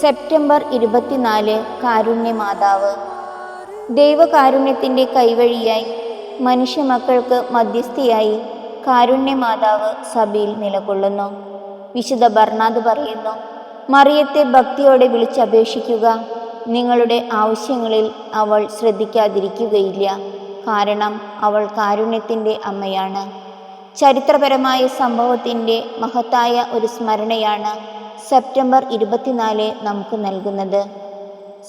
September ഇരുപത്തിനാല് കാരുണ്യമാതാവ്. ദൈവകാരുണ്യത്തിന്റെ കൈവഴിയായി മനുഷ്യമക്കൾക്ക് മധ്യസ്ഥയായി കാരുണ്യമാതാവ് സഭയിൽ നിലകൊള്ളുന്നു. വിശുദ്ധ ബർണാദ് പറയുന്നു മറിയത്തെ ഭക്തിയോടെ വിളിച്ചപേക്ഷിക്കുക. നിങ്ങളുടെ ആവശ്യങ്ങളിൽ അവൾ ശ്രദ്ധിക്കാതിരിക്കുകയില്ല. കാരണം അവൾ കാരുണ്യത്തിന്റെ അമ്മയാണ്. ചരിത്രപരമായ സംഭവത്തിന്റെ മഹത്തായ ഒരു സ്മരണയാണ് സെപ്റ്റംബർ ഇരുപത്തിനാല് നമുക്ക് നൽകുന്നത്.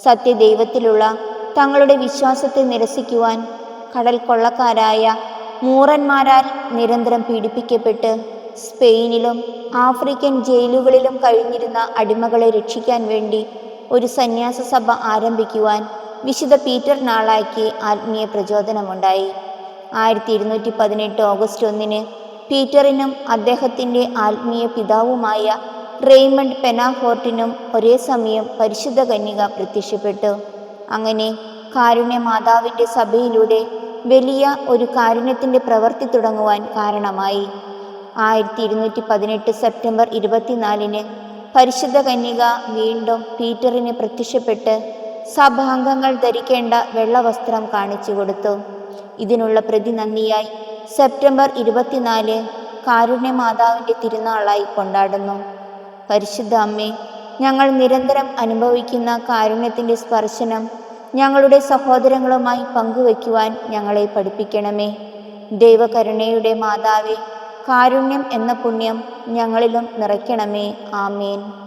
സത്യദൈവത്തിലുള്ള തങ്ങളുടെ വിശ്വാസത്തെ നിരസിക്കുവാൻ കടൽ കൊള്ളക്കാരായ മൂറന്മാരാൽ നിരന്തരം പീഡിപ്പിക്കപ്പെട്ട് സ്പെയിനിലും ആഫ്രിക്കൻ ജയിലുകളിലും കഴിഞ്ഞിരുന്ന അടിമകളെ രക്ഷിക്കാൻ വേണ്ടി ഒരു സന്യാസ സഭ ആരംഭിക്കുവാൻ വിശുദ്ധ പീറ്റർ നാളാക്കി ആത്മീയ പ്രചോദനമുണ്ടായി. ആയിരത്തി ഇരുന്നൂറ്റി പതിനെട്ട് ഓഗസ്റ്റ് ഒന്നിന് പീറ്ററിനും അദ്ദേഹത്തിന്റെ ആത്മീയ പിതാവുമായ റെയ്മണ്ട് പെനാഫോർട്ടിനും ഒരേ സമയം പരിശുദ്ധ കന്യക പ്രത്യക്ഷപ്പെട്ടു. അങ്ങനെ കാരുണ്യ മാതാവിന്റെ സഭയിലൂടെ വലിയ ഒരു കാരുണ്യത്തിന്റെ പ്രവൃത്തി തുടങ്ങുവാൻ കാരണമായി. ആയിരത്തി ഇരുന്നൂറ്റി പതിനെട്ട് സെപ്റ്റംബർ ഇരുപത്തിനാലിന് പരിശുദ്ധ കന്യക വീണ്ടും പീറ്ററിന് പ്രത്യക്ഷപ്പെട്ട് സഭാംഗങ്ങൾ ധരിക്കേണ്ട വെള്ളവസ്ത്രം കാണിച്ചു കൊടുത്തു ഇതിനുള്ള പ്രതിനന്ദിയായി സെപ്റ്റംബർ ഇരുപത്തിനാല് കാരുണ്യ മാതാവിന്റെ തിരുനാളായി കൊണ്ടാടുന്നു. പരിശുദ്ധ അമ്മേ ഞങ്ങൾ നിരന്തരം അനുഭവിക്കുന്ന കാരുണ്യത്തിന്റെ സ്പർശനം ഞങ്ങളുടെ സഹോദരങ്ങളുമായി പങ്കുവയ്ക്കുവാൻ ഞങ്ങളെ പഠിപ്പിക്കണമേ. ദൈവകരുണയുടെ മാതാവേ കാരുണ്യം എന്ന പുണ്യം ഞങ്ങളിലും നിറയ്ക്കണമേ. ആമേൻ.